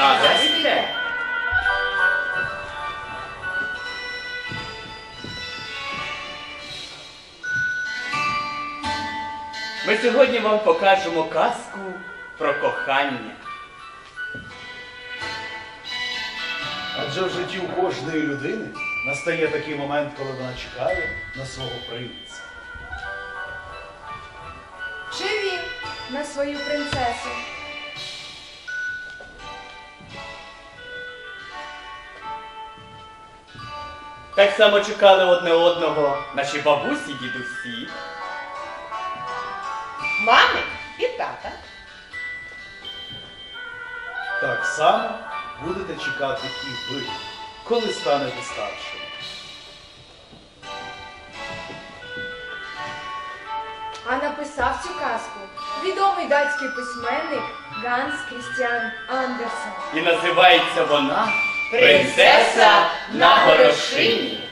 Zgadza. Ми сьогодні вам покажемо казку про кохання. Адже в житті у кожної людини настає такий момент, коли вона чекає на свого принца. Чи він на свою принцесу? Так само чекали одне одного наші бабусі, дідусі. Мами і тата. Так само будете чекати і ви, коли станете старшими. А написав цю казку відомий датський письменник Ганс Крістіан Андерсен. І називається вона Принцеса на горошині.